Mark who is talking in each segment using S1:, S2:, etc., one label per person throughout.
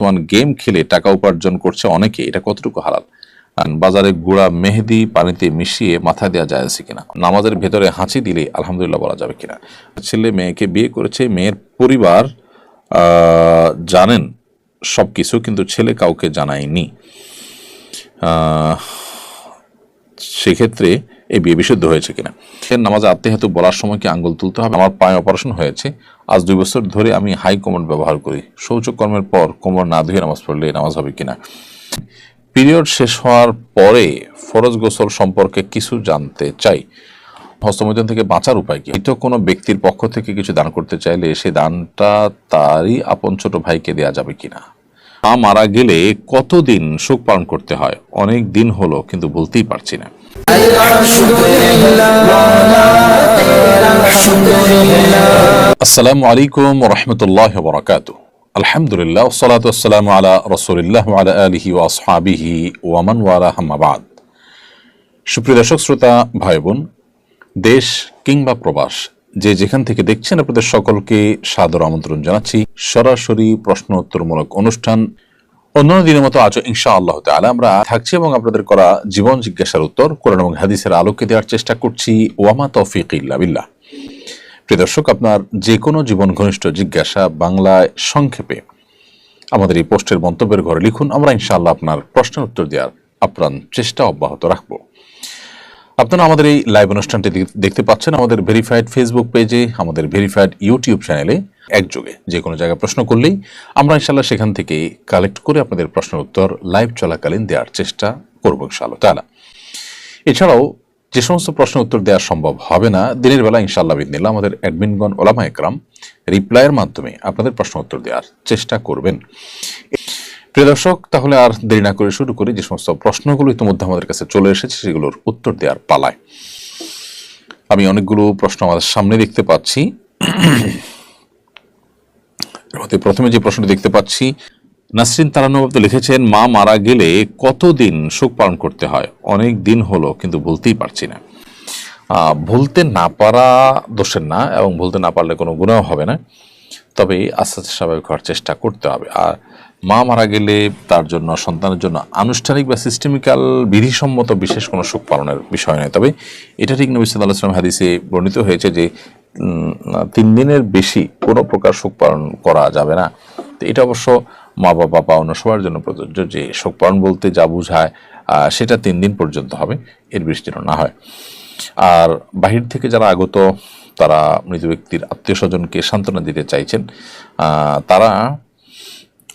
S1: তোমার গেম খেলে টাকা উপার্জন করছে অনেকে। এটা কতটুকু আর বাজারে গুড়া, মেহেদি, পানিতে মিশিয়ে মাথা দেওয়া যায় আছে কিনা? নামাজের ভেতরে হাঁচি দিলে আলহামদুলিল্লাহ বলা যাবে কিনা? ছেলে মেয়েকে বিয়ে করেছে, মেয়ের পরিবার জানেন সব কিছু কিন্তু ছেলে কাউকে জানায়নি। সেক্ষেত্রে এই বিয়ে বিশুদ্ধ হয়েছে কিনা। সে নামাজে আত্মীয়হেতু বলার সময় কি আঙ্গুল তুলতে হবে? আমার পায়ে অপারেশন হয়েছে। আজ দুই বছর ধরে আমি হাই কমোড ব্যবহার করি। শৌচকর্মের পর কোমর না ধুয়ে নামাজ পড়লে নামাজ হবে কিনা? পিরিয়ড শেষ হওয়ার পরে ফরজ গোসল সম্পর্কে কিছু জানতে চাই। হস্তমৈথুন থেকে বাঁচার উপায় কি? তো কোনো ব্যক্তির পক্ষ থেকে কিছু দান করতে চাইলে সে দানটা তারই আপন ছোট ভাইকে দেয়া যাবে কিনা? মা মারা গেলে কতদিন শোক পালন করতে হয়? অনেক দিন হলো, কিন্তু বলতেই পারছি না। আসসালামু আলাইকুম রহমতুল্লাহ বরকাত আলহামদুলিল্লাহ সালাত আসসালাম আলা রসুলিল্লাহ আলা আলহি ও আসহাবিহি ওয়ামান ওয়ালা হাম্মাবাদ সুপ্রিয় দর্শক, শ্রোতা ভাই বোন দেশ কিংবা প্রবাস যে যেখান থেকে দেখছেন আপনাদের সকলকে সাদর আমন্ত্রণ জানাচ্ছি। সরাসরি প্রশ্ন উত্তরমূলক অনুষ্ঠান অন্যান্য দিনের মতো আজও ইনশা আল্লাহ তাআলা আমরা থাকছি এবং আপনাদের করা জীবন জিজ্ঞাসার উত্তর, কোরআন এবং হাদিসের আলোকে দেওয়ার চেষ্টা করছি। ওয়ামা তৌফিক ইল্লা বিল্লাহ। প্রিয় দর্শক, আপনার যে কোনো জীবন ঘনিষ্ঠ জিজ্ঞাসা বাংলায় সংক্ষেপে আমাদের এই পোস্টের মন্তব্যের ঘরে লিখুন। আমরা ইনশাআল্লাহ আপনার প্রশ্নের উত্তর দেওয়ার আপ্রাণ চেষ্টা অব্যাহত রাখব। আপনারা আমাদের এই লাইভ অনুষ্ঠানটি দেখতে পাচ্ছেন আমাদের ভেরিফাইড ফেসবুক পেজে আমাদের ভেরিফাইড ইউটিউব চ্যানেলে একযোগে। যে কোনো জায়গায় প্রশ্ন করলেই আমরা ইনশাল্লাহ সেখান থেকে কালেক্ট করে আপনাদের প্রশ্নের উত্তর লাইভ চলাকালীন দেওয়ার চেষ্টা করব ইনশাআল্লাহ তালা এছাড়াও যে সমস্ত প্রশ্ন উত্তর দেওয়া সম্ভব হবে না, দিনের বেলা ইনশাআল্লাহ বিদিনিল্লাহ আমাদের অ্যাডমিনগণ ওলামা একরাম রিপ্লাইয়ের মাধ্যমে আপনাদের প্রশ্ন উত্তর দেওয়ার চেষ্টা করবেন। প্রিয় দর্শক, তাহলে আর দেরি না করে শুরু করি যে সমস্ত প্রশ্নগুলো ইতিমধ্যে আমাদের কাছে চলে এসেছে, সেগুলোর উত্তর দেওয়ার পালায়। আমি অনেকগুলো প্রশ্ন আমাদের সামনে দেখতে পাচ্ছি। প্রথমে যে প্রশ্নটি দেখতে পাচ্ছি, নাসরিন তারানবাবু লিখেছেন, মা মারা গেলে কতদিন শোক পালন করতে হয়? অনেক দিন হলো, কিন্তু বলতেই পারছি না। ভুলতে না পারা দোষের না, এবং ভুলতে না পারলে কোনো গুণাও হবে না। তবে আস্তে আস্তে স্বাভাবিক হওয়ার চেষ্টা করতে হবে। আর মা মারা গেলে তার জন্য, সন্তানের জন্য আনুষ্ঠানিক বা সিস্টেমিক্যাল বিধিসম্মত বিশেষ কোনো শোক পালনের বিষয় নয়। তবে এটা ঠিক নবী সাল্লাহ আসলাম হাদিসে বর্ণিত হয়েছে যে তিন দিনের বেশি কোনো প্রকার শোক পালন করা যাবে না। তো এটা অবশ্য মা বাবা বা অন্য সবার জন্য প্রযোজ্য যে শোক পালন বলতে যা বোঝায় সেটা তিন দিন পর্যন্ত হবে, এর যেন না হয়। আর বাহির থেকে যারা আগত তারা মৃত ব্যক্তির আত্মীয় স্বজনকে সান্ত্বনা দিতে চাইছেন তারা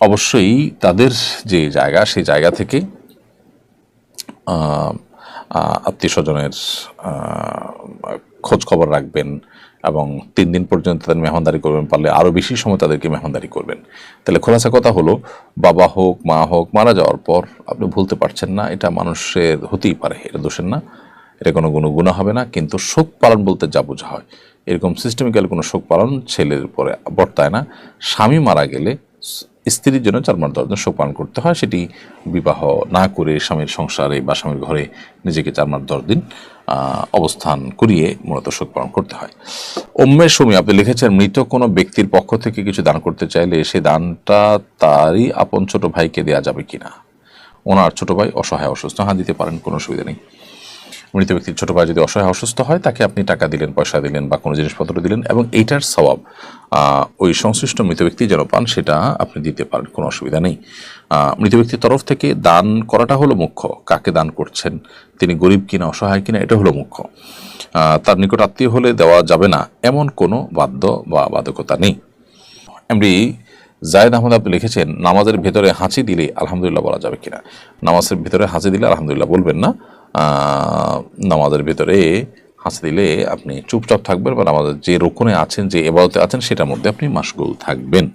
S1: অবশ্যই তাদের যে জায়গা, সেই জায়গা থেকে আত্মীয় স্বজনের খোঁজ খবর রাখবেন এবং তিন দিন পর্যন্ত তাদের মেহমানদারি করবেন, পারলে আরও বেশি সময় তাদেরকে মেহমানদারি করবেন। তাহলে খোলাসা কথা হলো, বাবা হোক, মা হোক, মারা যাওয়ার পর আপনি ভুলতে পারছেন না, এটা মানুষের হতেই পারে, এটা দোষের না, এটা কোনো কোনো গুণা হবে না, কিন্তু শোক পালন বলতে যা বোঝা হয় এরকম সিস্টেমিক্যাল কোনো শোক পালন ছেলের উপরে বর্তায় না। স্বামী মারা গেলে স্ত্রীর জন্য চার মাস দশ দিন শোক পালন করতে হয়, সেটি বিবাহ না করে স্বামীর সংসারে বা স্বামীর ঘরে নিজেকে চার মাস দশ দিন অবস্থান করিয়ে মূলত শোক পালন করতে হয়। অম্মের সময় আপনি লিখেছেন, মৃত কোনো ব্যক্তির পক্ষ থেকে কিছু দান করতে চাইলে সে দানটা তারই আপন ছোট ভাইকে দেওয়া যাবে কিনা? ওনার ছোট ভাই অসহায়, অসুস্থ হ্যাঁ দিতে পারেন, কোনো অসুবিধা নেই। মৃত ব্যক্তির ছোট ভাই যদি অসহায়, অসুস্থ হয়, তাকে আপনি টাকা দিলেন, পয়সা দিলেন বা কোনো জিনিসপত্র দিলেন এবং এইটার স্বভাব ওই সংশ্লিষ্ট মৃত ব্যক্তি যেন পান, সেটা আপনি দিতে পারেন, কোনো অসুবিধা নেই। মৃত ব্যক্তির তরফ থেকে দান করাটা হলো মুখ্য, কাকে দান করছেন, তিনি গরিব কিনা, অসহায় কিনা, এটা হলো মুখ্য। তার নিকট আত্মীয় হলে দেওয়া যাবে না, এমন কোনো বাধ্য বা বাধকতা নেই। এমনি জায়দ আহমদ আপনি লিখেছেন, নামাজের ভেতরে হাঁচি দিলে আলহামদুলিল্লাহ বলা যাবে কিনা? নামাজের ভেতরে হাঁচি দিলে আলহামদুলিল্লাহ বলবেন না। নামাজের ভেতরে হাঁচি দিলে আপনি চুপচাপ থাকবেন বা নামাজের যে রোকনে আছেন, যে এবাদতে আছেন, সেটার মধ্যে আপনি মাসগুল থাকবেন।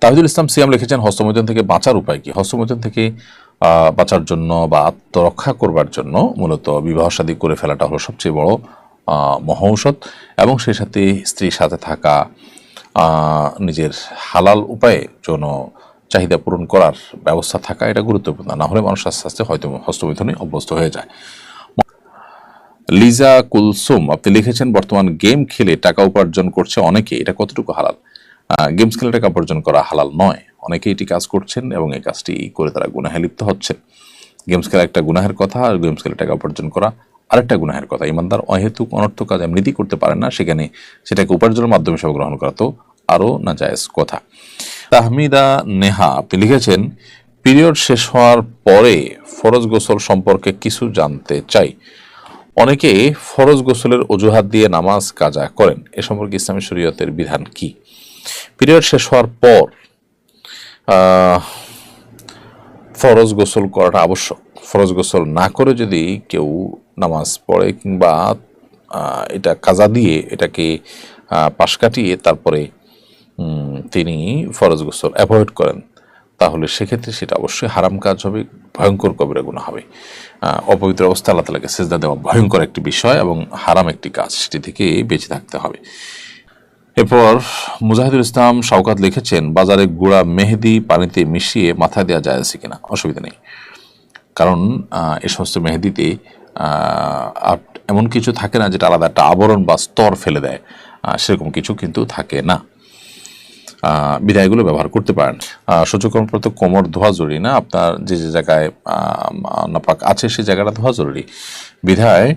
S1: তাহিদুল ইসলাম সিয়াম লিখেছেন হস্তমৈথুন থেকে বাঁচার উপায় কি? হস্তমৈথুন থেকে বাঁচার জন্য বা আত্মরক্ষা করবার জন্য মূলত বিবাহ শাদী করে ফেলাটা হলো সবচেয়ে বড় মহৌষধ এবং সেই সাথে স্ত্রীর সাথে থাকা নিজের হালাল উপায়ে যৌন চাহিদা পূরণ করার ব্যবস্থা থাকা এটা গুরুত্বপূর্ণ, না হলে মানুষ আস্তে আস্তে হয়তো হস্তমৈথুনে অভ্যস্ত হয়ে যায়। লিজা কুলসুম, আপনি লিখেছেন, বর্তমান গেম খেলে টাকা উপার্জন করছে অনেকে, এটা কতটুকু হালাল? গেমস খেলে টাকা উপার্জন করা হালাল নয়। অনেকে এটি কাজ করছেন এবং এই কাজটি করে তারা গুনাহে লিপ্ত হচ্ছেন। গেমস খেলা একটা গুনাহের কথা, আর গেমস খেলে টাকা উপার্জন করা আরেকটা গুনাহের কথা। ইমানদার অহেতুক অনর্থ কাজ এমনিতেই করতে পারেন না, সেখানে সেটাকে উপার্জনের মাধ্যমে হিসাবে গ্রহণ করা তো আরও না জায়েজ কথা। তাহমিদা নেহা, আপনি লিখেছেন, পিরিয়ড শেষ হওয়ার পরে ফরজ গোসল সম্পর্কে কিছু জানতে চাই। অনেকে ফরজ গোসলের অজুহাত দিয়ে নামাজ কাজা করেন। এ সম্পর্কে ইসলামী শরীয়তের বিধান কি? পিরিয়ড শেষ হওয়ার পর ফরজ গোসল করাটা আবশ্যক। ফরজ গোসল না করে যদি কেউ নামাজ পড়ে কিংবা এটা কাজা দিয়ে এটাকে পাশ কাটিয়ে তারপরে তিনি ফরজ গোসল অ্যাভয়েড করেন, তাহলে সেক্ষেত্রে সেটা অবশ্যই হারাম কাজ হবে, ভয়ঙ্কর কবিরা গুণা হবে। অপবিত্র অবস্থা আল্লাহ তালাকে সেজদা দেওয়া ভয়ঙ্কর একটি বিষয় এবং হারাম একটি কাজ, সেটি থেকে বেঁচে থাকতে হবে। এরপর মুজাহিদুল ইসলাম শওকাত লিখেছেন, বাজারে গুড়া মেহেদি পানিতে মিশিয়ে মাথায় দেওয়া যায় আছে কিনা? অসুবিধা নেই। কারণ এ সমস্ত মেহেদিতে এমন কিছু থাকে না যেটা আলাদা একটা আবরণ বা স্তর ফেলে দেয়। সেরকম কিছু কিন্তু থাকে না। আহ, বিদায়গুলো ব্যবহার করতে পারেন। সূর্যকর্মপ্রত কোমর ধোয়া জরুরি না আপনার যে যে জায়গায় নাপাক আছে সেই জায়গাটা ধোয়া জরুরি। বিধায়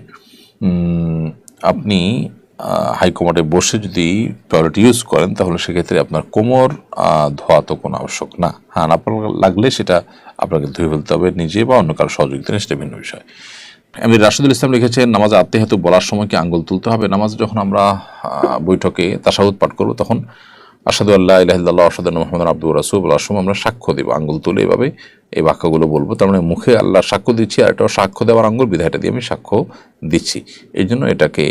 S1: আপনি হাইকমান্ডে বসে যদি টয়লেট ইউজ করেন তাহলে সেক্ষেত্রে আপনার কোমর ধোয়া তো কোনো আবশ্যক না। হ্যাঁ আপনার লাগলে সেটা আপনাকে ধুয়ে ফেলতে হবে নিজে বা অন্য কারও সহযোগিতা নিয়ে সেটা ভিন্ন বিষয়। আমি রাশিদুল ইসলাম লিখেছেন নামাজে আত্মীয়ত বলার সময় কি আঙ্গুল তুলতে হবে? নামাজ যখন আমরা বৈঠকে তাসাউদ পাঠ করব তখন আসাদু আল্লাহ ইলাহিল্লাহ আসাদ মোহাম্মদ আব্দুর রাসুল বলার আমরা সাক্ষ্য দেবো, আঙ্গুল তুলে এভাবে এই বাক্যগুলো বলব। তার মানে মুখে আল্লাহ সাক্ষ্য দিচ্ছি আর এটাও সাক্ষ্য দেওয়ার আঙ্গুল, বিধায়টা দিয়ে আমি সাক্ষ্য দিচ্ছি। এই জন্য এটাকে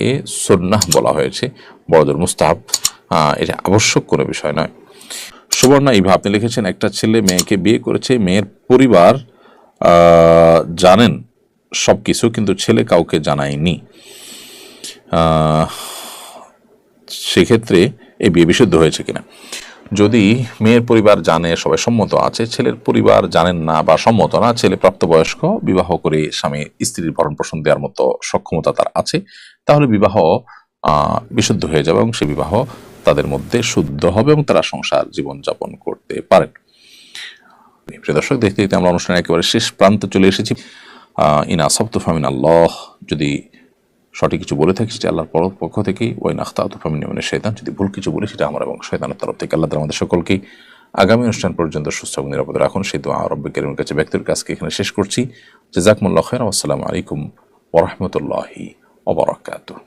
S1: সন্ন্যাহ বলা হয়েছে বড়দের মুস্তাহাব। এটা আবশ্যক কোনো বিষয় নয়। সুবর্ণা ইভা, আপনি লিখেছেন, একটা ছেলে মেয়েকে বিয়ে করেছে, মেয়ের পরিবার জানেন সব কিছু কিন্তু ছেলে কাউকে জানায়নি। সেক্ষেত্রে এই বিয়ে বিশুদ্ধ হয়েছে কিনা। যদি মেয়ের পরিবার জানে, সবাই সম্মত আছে, ছেলের পরিবার জানেন না বা সম্মত না, ছেলে প্রাপ্তবয়স্ক, বিবাহ করে স্বামী স্ত্রীর ভরণ পোষণ দেওয়ার মতো সক্ষমতা তার আছে, তাহলে বিবাহ বিশুদ্ধ হয়ে যাবে এবং সে বিবাহ তাদের মধ্যে শুদ্ধ হবে এবং তারা সংসার জীবনযাপন করতে পারেন। দর্শক, দেখতে দেখতে আমরা অনুষ্ঠানে একেবারে শেষ প্রান্তে চলে এসেছি। ইনা সপ্তফামিন আল্লাহ, যদি সঠিক কিছু বলে থাকি সেটা আল্লাহর পর- পক্ষ থেকে ওই নাখতা তুফামিন মানে শৈতান যদি ভুল কিছু বলি, সেটা আমার এবং শৈতানের তরফ থেকে আল্লাহ আমাদের সকলকেই আগামী অনুষ্ঠান পর্যন্ত সুস্থ এবং নিরাপদ রাখুন। সেই দোয়া আরব করিমের কাছে ব্যক্তির কাজকে এখানে শেষ করছি। জেজাকমুল্লাহ খের আসসালামু আলাইকুম ওরহমতুল্লাহি ওবরাকাতুহ